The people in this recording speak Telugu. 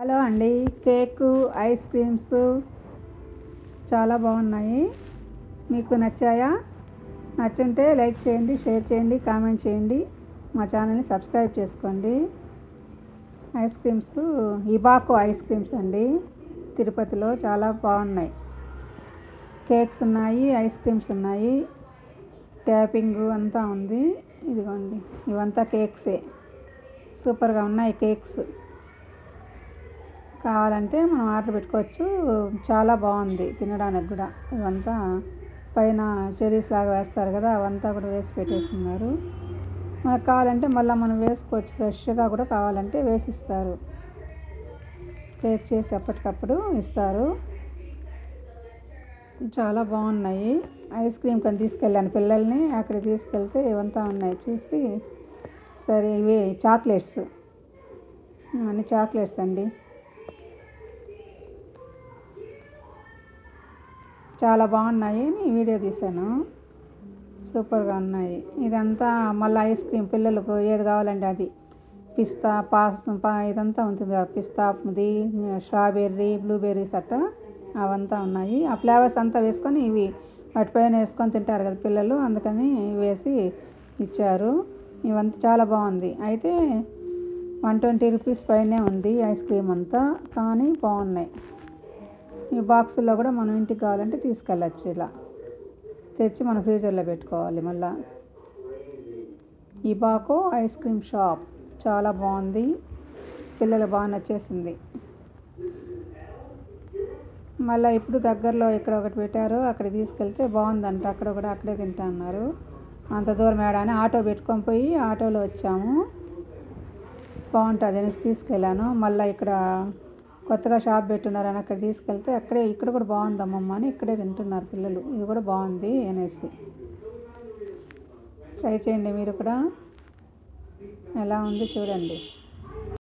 హలో అండి. కేకు ఐస్ క్రీమ్స్ చాలా బాగున్నాయి. మీకు నచ్చాయా? నచ్చుంటే లైక్ చేయండి షేర్ చేయండి కామెంట్ చేయండి. మా ఛానల్ని సబ్స్క్రైబ్ చేసుకోండి. Ice creams Ibaco ice creams అండి. తిరుపతిలో చాలా బాగున్నాయి. కేక్స్ ఉన్నాయి ఐస్ క్రీమ్స్ ఉన్నాయి. ట్యాపింగ్ అంతా ఉంది. ఇదిగోండి. ఇవంతా కేక్సే. సూపర్గా ఉన్నాయి కేక్స్. కావాలంటే మనం ఆర్డర్ పెట్టుకోవచ్చు. చాలా బాగుంది తినడానికి కూడా. ఇవంతా పైన చెరీస్ లాగా వేస్తారు కదా అవంతా కూడా వేసి పెట్టేస్తున్నారు. మనకు కావాలంటే మళ్ళీ మనం వేసుకోవచ్చు. ఫ్రెష్గా కూడా కావాలంటే వేసిస్తారు. కేక్ చేసి ఎప్పటికప్పుడు ఇస్తారు. చాలా బాగున్నాయి. ఐస్ క్రీమ్ కానీ తీసుకెళ్ళాను పిల్లల్ని. అక్కడ తీసుకెళ్తే ఇవంతా ఉన్నాయి చూసి. సరే ఇవి చాక్లెట్స్. అన్ని చాక్లెట్స్ అండి. చాలా బాగున్నాయి. నేను వీడియో తీశాను సూపర్గా ఉన్నాయి. ఇదంతా మళ్ళీ ఐస్ క్రీమ్ పిల్లలకు ఏది కావాలంటే అది. పిస్తా పాస్ పా ఇదంతా ఉంటుంది కదా పిస్తాది స్ట్రాబెర్రీ బ్లూబెర్రీస్ అట్ట అవంతా ఉన్నాయి. ఆ ఫ్లేవర్స్ అంతా వేసుకొని ఇవి వాటిపైన వేసుకొని తింటారు కదా పిల్లలు అందుకని వేసి ఇచ్చారు. ఇవంతా చాలా బాగుంది. అయితే వన్ ట్వంటీ రూపీస్ పైనే ఉంది ఐస్ క్రీమ్ అంతా కానీ బాగున్నాయి. ఈ బాక్సుల్లో కూడా మనం ఇంటికి కావాలంటే తీసుకెళ్ళచ్చు ఇలా. తెచ్చి మనం ఫ్రీజర్లో పెట్టుకోవాలి మళ్ళా. ఈ బాకో ఐస్ క్రీమ్ షాప్. చాలా బాగుంది. పిల్లలు బాగా నచ్చేసింది. మళ్ళీ ఇప్పుడు దగ్గరలో ఇక్కడ ఒకటి పెట్టారు. అక్కడ తీసుకెళ్తే బాగుందంట. అక్కడ కూడా అక్కడే తింటా అన్నారు. అంత దూరం ఏడాని ఆటో పెట్టుకొని పోయి ఆటోలో వచ్చాము. బాగుంటుంది అనేసి తీసుకెళ్ళాను. మళ్ళీ ఇక్కడ కొత్తగా షాప్ పెట్టున్నారని అక్కడ తీసుకెళ్తే అక్కడే ఇక్కడ కూడా బాగుంది అమ్మమ్మ అని ఇక్కడే తింటున్నారు పిల్లలు. ఇది కూడా బాగుంది అనేసి. ట్రై చేయండి మీరు కూడా. ఎలా ఉంది చూడండి.